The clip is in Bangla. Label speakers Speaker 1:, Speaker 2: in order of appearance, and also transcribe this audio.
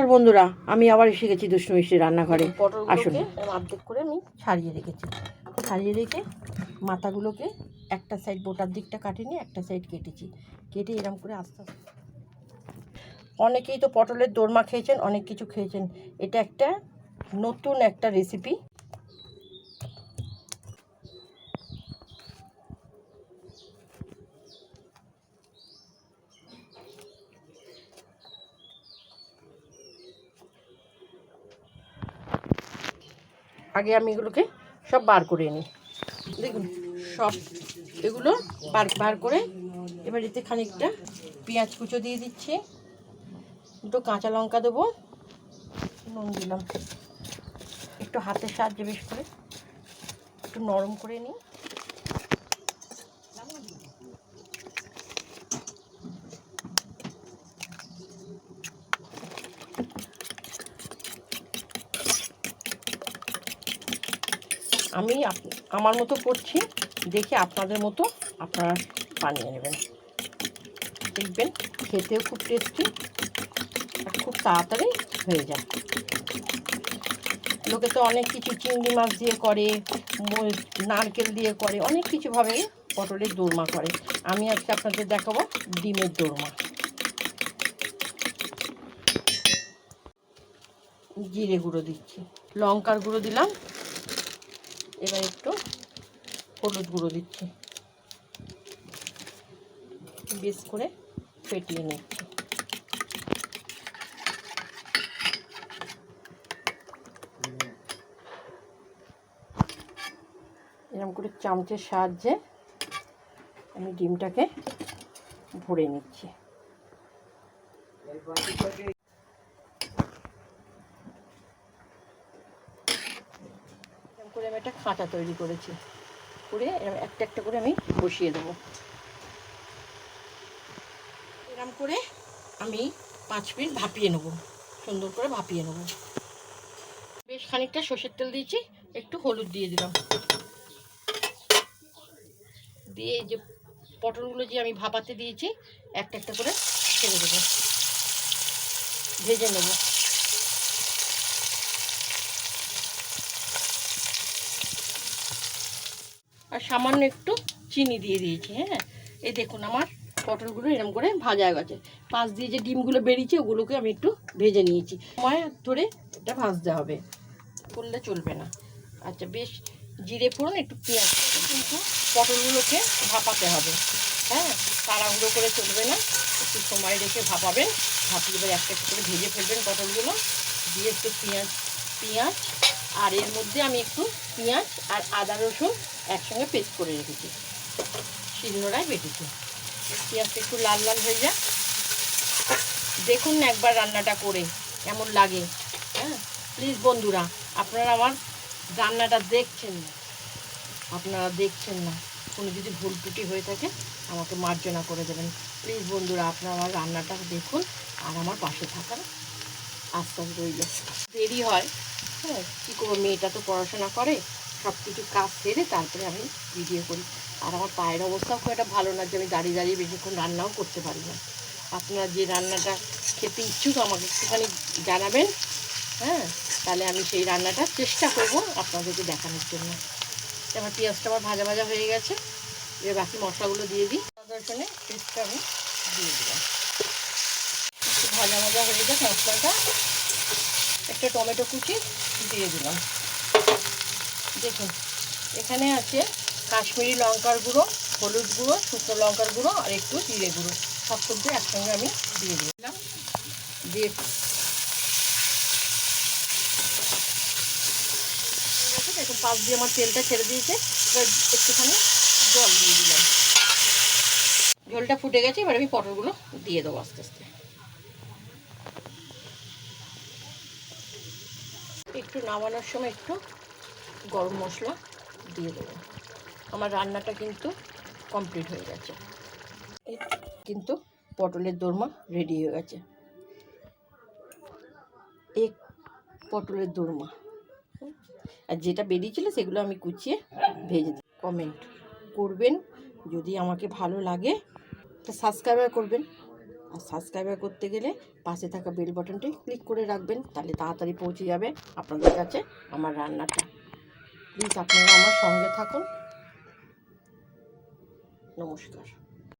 Speaker 1: আর বন্ধুরা আমি আবার এসে গেছি দুষ্টু মিষ্টি রান্নাঘরে। আসুন।
Speaker 2: অর্ধেক করে আমি ছাড়িয়ে রেখেছি। ছাড়িয়ে রেখে মাথাগুলোকে একটা সাইড বোটার দিকটা কাটিনি একটা সাইড কেটেছি। কেটে এরম করে আস্তে আস্তে অনেকেই তো পটলের দোরমা খেয়েছেন অনেক কিছু খেয়েছেন। এটা একটা নতুন একটা রেসিপি আগে আমি এগুলোকে সব বার করে নিই। দেখুন, সব এগুলো বার বার করে এবার এতে খানিকটা পেঁয়াজ কুচো দিয়ে দিচ্ছি। দুটো কাঁচা লঙ্কা দেবো, নুন দিলাম। একটু হাতের সাহায্যে বেশ করে একটু নরম করে নিই। আমি আমার মতো করছি, দেখে আপনাদের মতো আপনারা বানিয়ে নেবেন। দেখবেন খেতেও খুব টেস্টি আর খুব তাড়াতাড়ি হয়ে যায়। লোকে তো অনেক কিছু চিংড়ি মাছ দিয়ে করে নারকেল দিয়ে করে, অনেক কিছুভাবে পটলের দোরমা করে। আমি আজকে আপনাদের দেখাবো ডিমের দোরমা। জিরে গুঁড়ো দিচ্ছি, লঙ্কার গুঁড়ো দিলাম এবার একটু হলুদ গুঁড়ো দিচ্ছি। বেশ করে ফেটিয়ে নিচ্ছি। এরকম করে চামচের সাহায্যে আমি ডিমটাকে ভরে নিচ্ছি। করে আমি একটা খাঁচা তৈরি করেছি। করে এরকম একটা একটা করে আমি বসিয়ে দেবো। এরকম করে আমি পাঁচ মিনিট ভাপিয়ে নেব। সুন্দর করে ভাপিয়ে নেব। বেশ খানিকটা সর্ষের তেল দিয়েছি, একটু হলুদ দিয়ে দিলাম। দিয়ে যে পটলগুলো যে আমি ভাপাতে দিয়েছি, একটা একটা করে ছেড়ে দেবো। ভেজে নেব। আর সামান্য একটু চিনি দিয়ে দিয়েছি হ্যাঁ? এই দেখুন আমার পটলগুলো এরকম করে ভাজা গেছে। পাশ দিয়ে যে ডিমগুলো বেরিয়েছে, ওগুলোকে আমি একটু ভেজে নিয়েছি। সময় ধরে এটা ভাজতে হবে। করলে চলবে না। আচ্ছা বেশ জিরে ফোড়ন, একটু পেঁয়াজ কিন্তু পটলগুলোকে ভাপাতে হবে। হ্যাঁ তাড়াহুড়ো করে চলবে না। একটু সময় রেখে ভাপাবেন। ভাপিয়ে এবার একটা একটা করে ভেজে ফেলবেন পটলগুলো। দিয়ে একটু পেঁয়াজ পেঁয়াজ আর এর মধ্যে আমি একটু পেঁয়াজ আর আদা রসুন একসঙ্গে পেস্ট করে রেখেছি। শিলনোড়ায় বেটেছি। পেঁয়াজটা একটু লাল লাল হয়ে যায় দেখুন না একবার রান্নাটা করে কেমন লাগে। হ্যাঁ প্লিজ বন্ধুরা, আপনারা আমার রান্নাটা দেখছেন না। আপনারা দেখছেন না। কোনো যদি ভুল ত্রুটি হয়ে থাকে, আমাকে মার্জনা করে দেবেন। প্লিজ বন্ধুরা, আপনারা আমার রান্নাটা দেখুন আর আমার পাশে থাকার আশ্বাস রইল। দেরি হয় হ্যাঁ কী করব, মেয়েটা তো পড়াশোনা করে সব কিছু কাজ সেরে তারপরে আমি ভিডিও করি। আর আমার পায়ের অবস্থাও খুব একটা ভালো না যে আমি দাঁড়িয়ে দাঁড়িয়ে বেশিক্ষণ রান্নাও করতে পারি না। আপনারা যে রান্নাটা খেতে ইচ্ছুক আমাকে একটুখানি জানাবেন হ্যাঁ তাহলে আমি সেই রান্নাটা চেষ্টা করব আপনাদেরকে দেখানোর জন্য। আমার পেঁয়াজটা আমার ভাজা ভাজা হয়ে গেছে, এবার বাকি মশলাগুলো দিয়ে দিই। আদা রসুনের পেস্টটা আমি দিয়ে দিলাম। একটু ভাজা ভাজা হয়ে যাক মশলাটা। একটা টমেটো কুচি দিয়ে দিলাম। দেখুন, এখানে আছে কাশ্মীরি লঙ্কার গুঁড়ো, হলুদ গুঁড়ো, শুকনো লঙ্কার গুঁড়ো আর একটু জিরে গুঁড়ো। সব সবজি একসঙ্গে আমি দিয়ে দিলাম। দিয়ে দেখুন, পাশ দিয়ে আমার তেলটা ছেড়ে দিয়েছে। এবার একটুখানি জল দিয়ে দিলাম। ঝোলটা ফুটে গেছে, এবার আমি পটলগুলো দিয়ে দেবো আস্তে আস্তে। একটু নামানোর সময় একটু গরম মশলা দিয়ে দেবো। আমার রান্নাটা কিন্তু কমপ্লিট হয়ে গেছে। কিন্তু পটলের দোরমা রেডি হয়ে গেছে। এক পটলের দোরমা। আর যেটা বেরিয়েছিল সেগুলো আমি কুচিয়ে ভেজে দিই। কমেন্ট করবেন। যদি আমাকে ভালো লাগে তো সাবস্ক্রাইবার করবেন।
Speaker 1: আর সাবস্ক্রাইবার করতে গেলে পাশে থাকা বেল বাটনটি ক্লিক করে রাখবেন, তাহলে তাড়াতাড়ি পৌঁছে যাবে আপনাদের কাছে আমার রান্নাটা। প্লিজ আপনারা আমার সঙ্গে থাকুন। নমস্কার।